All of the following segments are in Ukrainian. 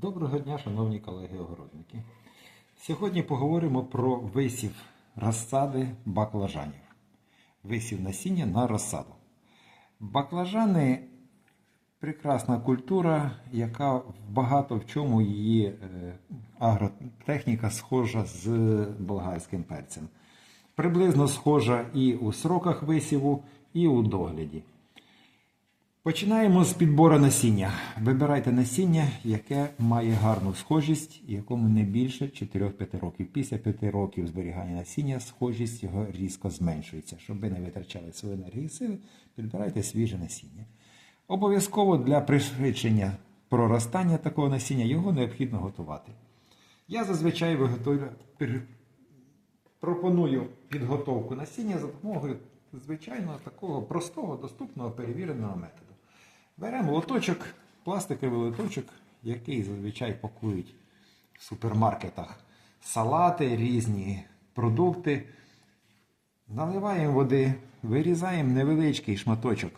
Доброго дня, шановні колеги-огородники. Сьогодні поговоримо про висів розсади баклажанів. Висів насіння на розсаду. Баклажани прекрасна культура, яка багато в чому її е, агротехніка схожа з болгарським перцем. Приблизно схожа і у сроках висіву, і у догляді. Починаємо з підбору насіння. Вибирайте насіння, яке має гарну схожість, якому не більше 4-5 років. Після 5 років зберігання насіння схожість його різко зменшується. Щоб ви не витрачали свою енергію і сили, підбирайте свіже насіння. Обов'язково для пришвидшення проростання такого насіння його необхідно готувати. Я зазвичай виготовлю, пропоную підготовку насіння за допомогою звичайного такого простого, доступного, перевіреного методу. Беремо лоточок, пластиковий лоточок, який зазвичай пакують в супермаркетах салати, різні продукти. Наливаємо води, вирізаємо невеличкий шматочок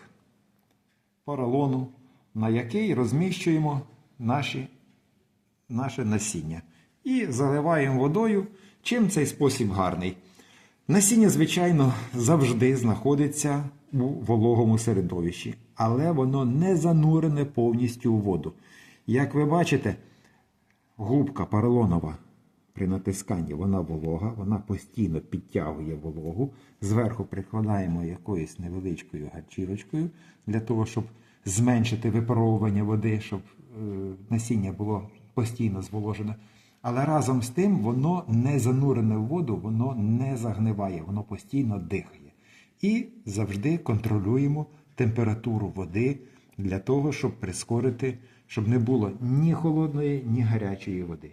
поролону, на який розміщуємо наші, наше насіння. І заливаємо водою. Чим цей спосіб гарний? Насіння, звичайно, завжди знаходиться у вологому середовищі, але воно не занурене повністю у воду. Як ви бачите, губка поролонова при натисканні вона волога, вона постійно підтягує вологу. Зверху прикладаємо якоюсь невеличкою гарчірочкою для того, щоб зменшити випаровування води, щоб е, насіння було постійно зволожене. Але разом з тим воно не занурене в воду, воно не загниває, воно постійно дихає. І завжди контролюємо температуру води для того, щоб прискорити, щоб не було ні холодної, ні гарячої води.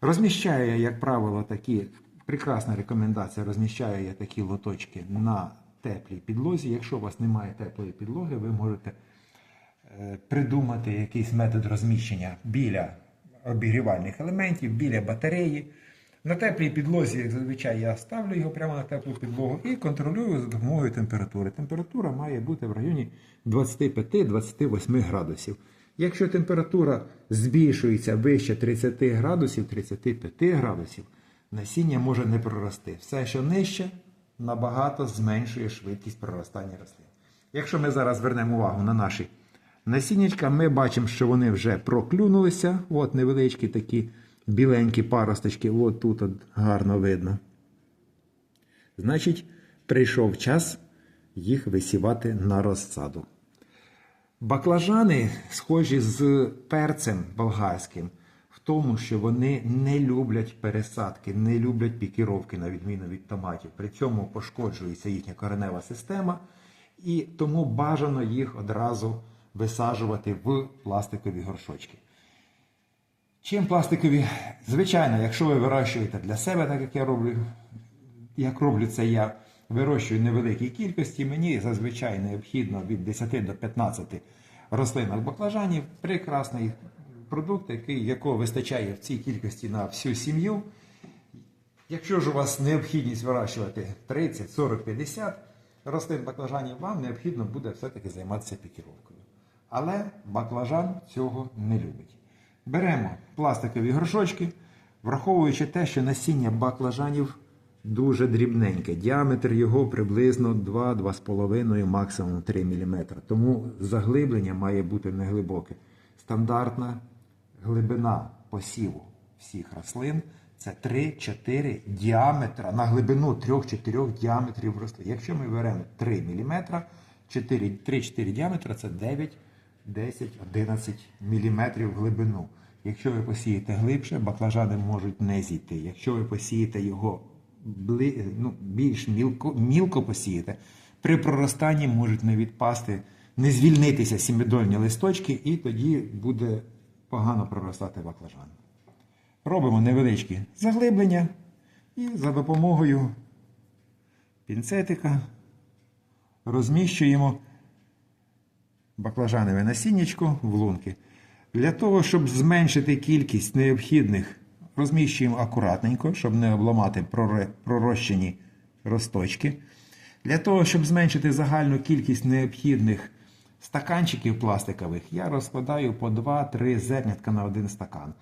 Розміщаю я, як правило, такі прекрасна рекомендація. Розміщаю я такі лоточки на теплій підлозі. Якщо у вас немає теплої підлоги, ви можете е, придумати якийсь метод розміщення біля обігрівальних елементів, біля батареї. На теплій підлозі, як зазвичай, я ставлю його прямо на теплу підлогу і контролюю за допомогою температури. Температура має бути в районі 25-28 градусів. Якщо температура збільшується вище 30 градусів, 35 градусів, насіння може не прорости. Все, що нижче, набагато зменшує швидкість проростання рослин. Якщо ми зараз звернемо увагу на наші насіннячка, ми бачимо, що вони вже проклюнулися. От невеличкі такі біленькі паросточки, от тут от гарно видно. Значить, прийшов час їх висівати на розсаду. Баклажани схожі з перцем болгарським в тому, що вони не люблять пересадки, не люблять пікіровки, на відміну від томатів. При цьому пошкоджується їхня коренева система, і тому бажано їх одразу висаджувати в пластикові горшочки. Чим пластикові? Звичайно, якщо ви вирощуєте для себе, так як я роблю, як роблю це я, вирощую невеликій кількості, мені зазвичай необхідно від 10 до 15 рослинок баклажанів. Прекрасний продукт, який, якого вистачає в цій кількості на всю сім'ю. Якщо ж у вас необхідність вирощувати 30, 40, 50 рослин баклажанів, вам необхідно буде все-таки займатися пікіровкою. Але баклажан цього не любить. Беремо пластикові горшочки, враховуючи те, що насіння баклажанів дуже дрібненьке. Діаметр його приблизно 2-2,5, максимум 3 мм. Тому заглиблення має бути неглибоке. Стандартна глибина посіву всіх рослин це 3-4 діаметра на глибину 3-4 діаметрів рослин. Якщо ми беремо 3 мм, 3-4 діаметра це 9 10-11 мм глибину. Якщо ви посієте глибше, баклажани можуть не зійти. Якщо ви посієте його бли, ну, більш мілко, мілко посієте, при проростанні можуть не відпасти, не звільнитися сімидольні листочки, і тоді буде погано проростати баклажан. Робимо невеличкі заглиблення і за допомогою пінцетика розміщуємо баклажанове насіннячко в лунки. Для того, щоб зменшити кількість необхідних, розміщуємо акуратненько, щоб не обламати пророщені росточки. Для того, щоб зменшити загальну кількість необхідних стаканчиків пластикових я розкладаю по 2-3 зернятка на один стакан.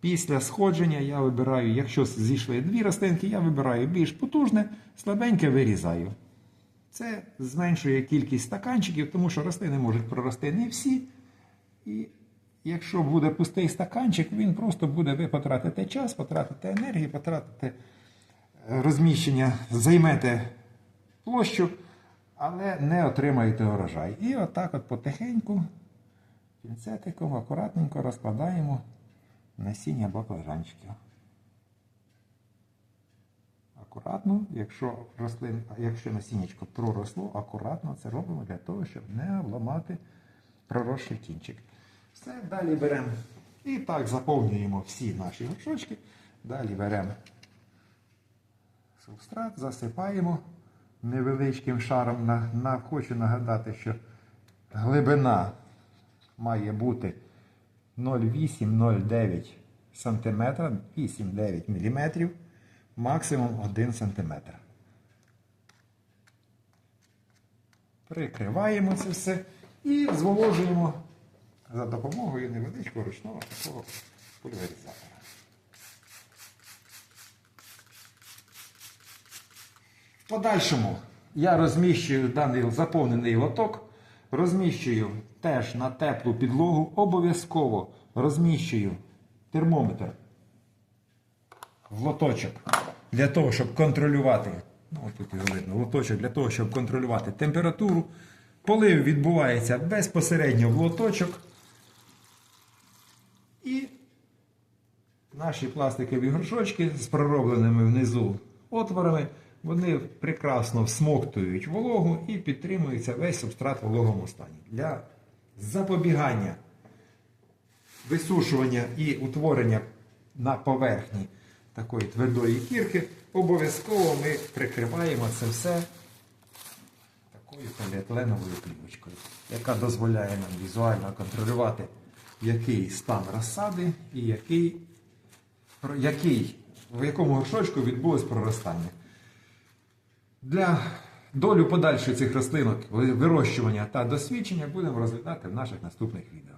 Після сходження я вибираю, якщо зійшли дві рослинки, я вибираю більш потужне, слабеньке вирізаю. Це зменшує кількість стаканчиків, тому що рослини можуть прорости не всі. І якщо буде пустий стаканчик, він просто буде ви потратите час, потратите енергію, потратите е, розміщення, займете площу, але не отримаєте урожай. І отак от потихеньку, пінцетиком, акуратненько розкладаємо насіння баклажанчиків. Акуратно, якщо рослин, якщо насіннячко проросло, акуратно це робимо для того, щоб не обламати проросший кінчик. Все, далі беремо і так заповнюємо всі наші горшочки. Далі беремо субстрат, засипаємо невеличким шаром. На, на, хочу нагадати, що глибина має бути 0,8-0,9 см, 8-9 мм, максимум 1 см. Прикриваємо це все і зволожуємо за допомогою невеличкого ручного такого пульверизатора. В подальшому я розміщую даний заповнений лоток, розміщую теж на теплу підлогу, обов'язково розміщую термометр в лоточок для того, щоб контролювати. Ну, от тут його видно, лоточок для того, щоб контролювати температуру. Полив відбувається безпосередньо в лоточок. І наші пластикові горшочки з проробленими внизу отворами, вони прекрасно всмоктують вологу і підтримується весь субстрат в вологому стані. Для запобігання висушування і утворення на поверхні такої твердої кірки, обов'язково ми прикриваємо це все такою поліетиленовою плівочкою, яка дозволяє нам візуально контролювати, який стан розсади і який, який, в якому горшочку відбулось проростання. Для долю подальшої цих рослинок, вирощування та досвідчення будемо розглядати в наших наступних відео.